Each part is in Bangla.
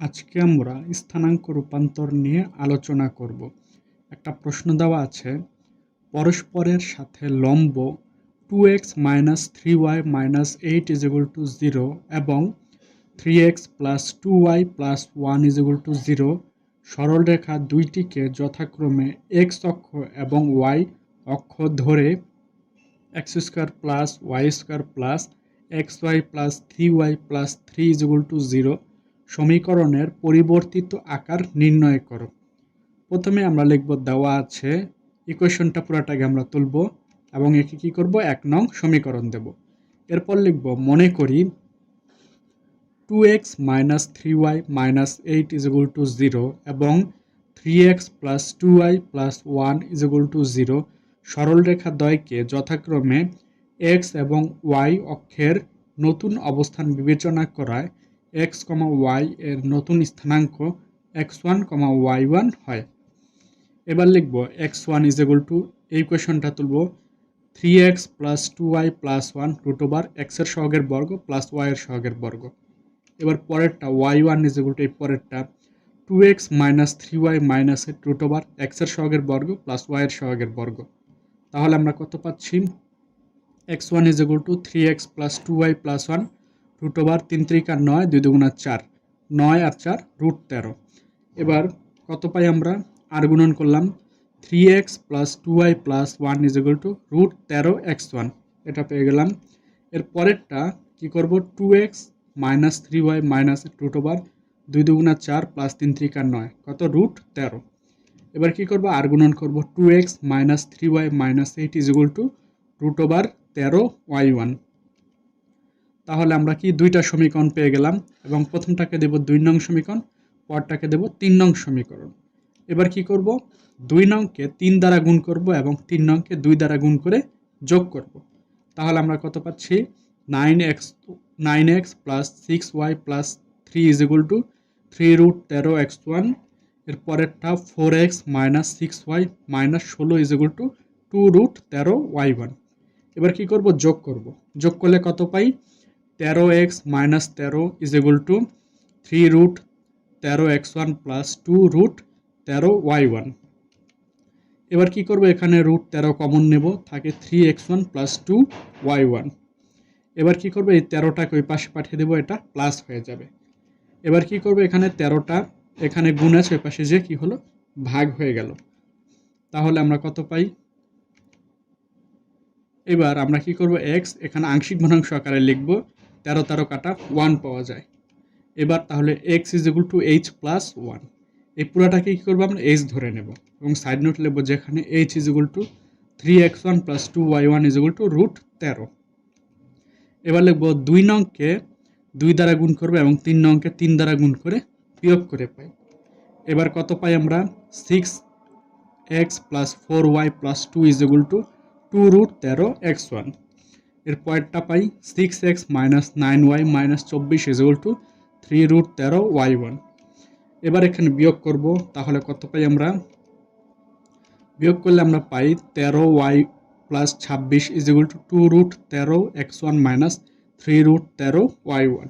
আজকে আমরা স্থানাঙ্ক রূপান্তর নিয়ে আলোচনা করব। একটা প্রশ্ন দেওয়া আছে, পরস্পরের সাথে লম্ব two x minus three y minus eight is equal to zero এবং three x plus two y plus one is equal to zero সরলরেখা দুইটিকে যথাক্রমে এক্স অক্ষ এবং ওয়াই অক্ষ ধরে x square plus y square plus x y plus three y plus three is equal to zero সমীকরণের পরিবর্তিত আকার নির্ণয় করো। প্রথমে আমরা লিখব দেওয়া আছে ইকুয়েশনটা পুরাটাকে আমরা তুলব এবং একে কী করব? এক নং সমীকরণ দেব। এরপর লিখব, মনে করি two x minus three y minus eight is equal to zero এবং three x plus two y plus one is equal to zero সরলরেখা দ্বয়কে যথাক্রমে এক্স এবং ওয়াই অক্ষের নতুন অবস্থান বিবেচনা করায় এক্স কমা ওয়াই এর নতুন স্থানাঙ্ক x one comma y one হয়। এবার লিখব x one is equal to এই কোয়েশনটা তুলব। Three x plus two y plus one root over এক্সের সহগের বর্গ প্লাস ওয়াইয়ের সহগের বর্গ। এবার পরেরটা y one is equal to এই পরেরটা two x minus three y minus eight root over এক্সের সহগের বর্গ প্লাস ওয়াইয়ের সহগের বর্গ। তাহলে আমরা কত পাচ্ছি? X one is equal to three x plus two y plus one root over তিন ত্রিকা নয়, দুই দুগুণা চার। নয় আর চার, রুট তেরো। এবার কত পাই আমরা? আর গুণন করলাম three x plus two y plus one is equal to root তেরো এক্স ওয়ান এটা পেয়ে গেলাম। এর পরেরটা কী করব? Two x minus three y minus root over দুই দুগুণা চার প্লাস তিন ত্রিকা নয়। কত? রুট তেরো। এবার কী করব? আর গুণন করব two x minus three y minus eight is equal to root over তেরো ওয়াই ওয়ান তাহলে আমরা কি দুইটা সমীকরণ পেয়ে গেলাম এবং প্রথমটাকে দেব দুই নং সমীকরণ, পরটাকে দেব তিন নং সমীকরণ। এবার কি করব? দুই নংকে তিন দ্বারা গুণ করব এবং তিন নংকে দুই দ্বারা গুণ করে যোগ করব। তাহলে আমরা কত পাচ্ছি? Nine x nine x plus six y plus three is equal to three root তেরো এক্স ওয়ান। এর পরেরটা four x minus six y minus ষোলো is equal to two root তেরো ওয়াই ওয়ান। এবার কি করব? যোগ করব। যোগ করলে কত পাই? তেরো এক্স মাইনাস তেরো is equal to three root তেরো x one plus two root তেরো ওয়াই ওয়ান। এবার কি করব? এখানে রুট তেরো কমন নেব, থাকে three x one plus two y one. এবার কি করব? এই তেরোটাকে ওই পাশে পাঠিয়ে দেবো, এটা প্লাস হয়ে যাবে। এবার কি করব? এখানে তেরোটা এখানে গুণ আছে, ওই পাশে যে কি হলো? ভাগ হয়ে গেল। তাহলে আমরা কত পাই? এবার আমরা কি করব? এক্স, এখানে আংশিক ভগ্নাংশ আকারে লিখব। তেরো তেরো কাটা ওয়ান পাওয়া যায়। এবার তাহলে x is equal to h plus one এই পুরোটাকে কী করব আমরা? এইচ ধরে নেব। এবং সাইড নোট লিখব যেখানে h is equal to three x one plus two y one is equal to root তেরো। এবার লিখব দুই নংকে দুই দ্বারা গুণ করব এবং তিন নংকে তিন দ্বারা গুণ করে বিয়োগ করে পাই। এবার কত পাই আমরা? Six x plus four y plus two is equal to two root তেরো এক্স ওয়ান এর পয়েন্টটা পাই six x minus nine y minus চব্বিশ ইজুয়াল টু থ্রি রুট তেরো ওয়াই ওয়ান এবার এখানে বিয়োগ করব, তাহলে কত পাই আমরা? বিয়োগ করলে আমরা পাই তেরো ওয়াই প্লাস ছাব্বিশ ইজিকুল টু টু রুট তেরো x one minus three root তেরো ওয়াই ওয়ান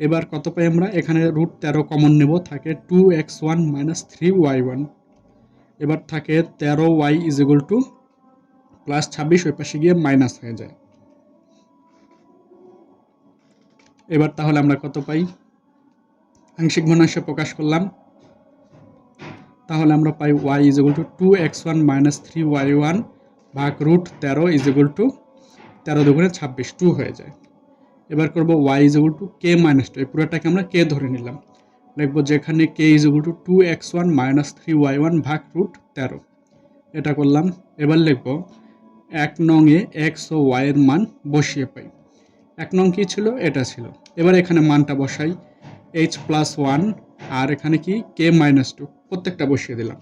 এবার কত পাই আমরা? এখানে রুট তেরো কমন নেব, থাকে two x one minus three y one এবার থাকে তেরো y is equal to plus ছাব্বিশ, ওই পাশে গিয়ে মাইনাস হয়ে যায়। এবার তাহলে আমরা কত পাই? আংশিক ভগ্নাংশ প্রকাশ করলাম। তাহলে আমরা পাই y is equal to two x one minus three y one ভাগ রুট তেরো ইজ ইকুয়াল টু তেরো দুগুণে ছাব্বিশ টু হয়ে যায়। এবার করব y is equal to k minus two এই পুরোটাকে আমরা কে ধরে নিলাম। লিখব যেখানে k is equal to two x one minus three y one ভাগ রুট তেরো এটা করলাম। এবার লিখব এক নংয়ে এক্স ও ওয়াইয়ের মান বসিয়ে পাই। এক নং কী ছিল? এটা ছিল। এবার এখানে মানটা বসাই। এইচ প্লাস ওয়ান আর এখানে কি? কে মাইনাস টু প্রত্যেকটা বসিয়ে দিলাম।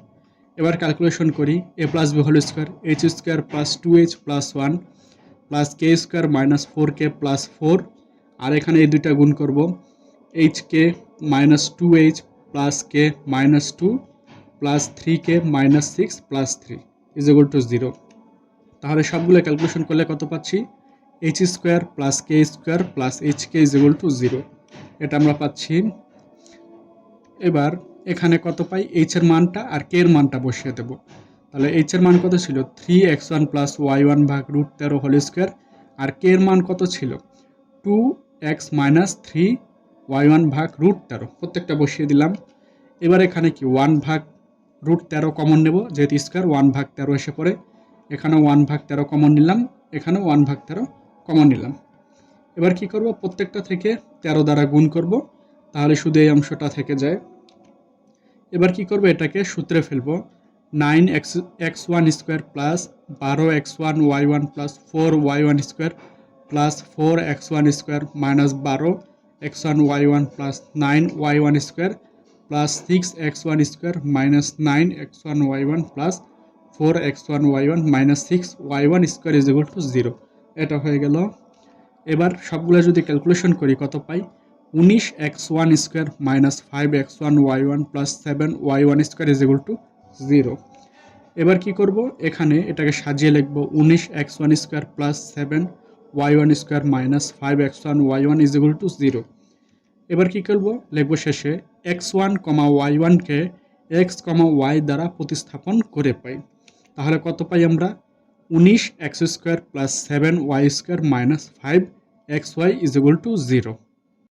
এবার ক্যালকুলেশন করি। A plus b whole square h square plus two h plus one plus k square minus four k plus four আর এখানে এই দুইটা গুণ করব। H k minus two h plus k minus two plus three k minus six plus three is equal to zero তাহলে সবগুলো ক্যালকুলেশন করলে কত পাচ্ছি? H square plus k square plus h k is to zero এটা আমরা পাচ্ছি। এবার এখানে কত পাই? এইচ এর মানটা আর কে এর মানটা বসিয়ে দেবো। তাহলে এইচ এর মান কত ছিল? Three x one plus y one ভাগ রুট তেরো হোল স্কোয়ার আর কে এর মান কত ছিল? Two x minus three y one ভাগ রুট তেরো। প্রত্যেকটা বসিয়ে দিলাম। এবার এখানে কি? ওয়ান ভাগ রুট তেরো কমন নেব। যেহেতু স্কোয়ার ওয়ান ভাগ তেরো এসে পড়ে। এখানে ওয়ান ভাগ তেরো কমন নিলাম। এখানে ওয়ান ভাগ তেরো কমন নিলাম। এবার কি করব? প্রত্যেকটা থেকে তেরো দ্বারা গুণ করব, তাহলে শুধু এই অংশটা থেকে যায়। এবার কি করব? এটাকে সূত্রে ফেলব। Nine x x one square plus বারো x one y one plus four y one square plus four x one square minus বারো x one y one plus nine y one square plus six x one square minus nine x one y one plus four x one y one minus six y one square is equal to zero. এটা হয়ে গেল। এবার সবগুলো যদি ক্যালকুলেশন করি, কত পাই? উনিশ x one square minus five x one y one plus seven y one square is equal to zero এবার কি করব? এখানে এটাকে সাজিয়ে লিখব, উনিশ x one square plus seven y one square minus five x one y one is equal to zero এবার কী করব? লিখব শেষে, এক্স ওয়ান কমা ওয়াই ওয়ানকে এক্স কমা ওয়াই দ্বারা প্রতিস্থাপন করে পাই। তাহলে কত পাই আমরা? উনিশ x square plus seven y square minus five x y is equal to zero.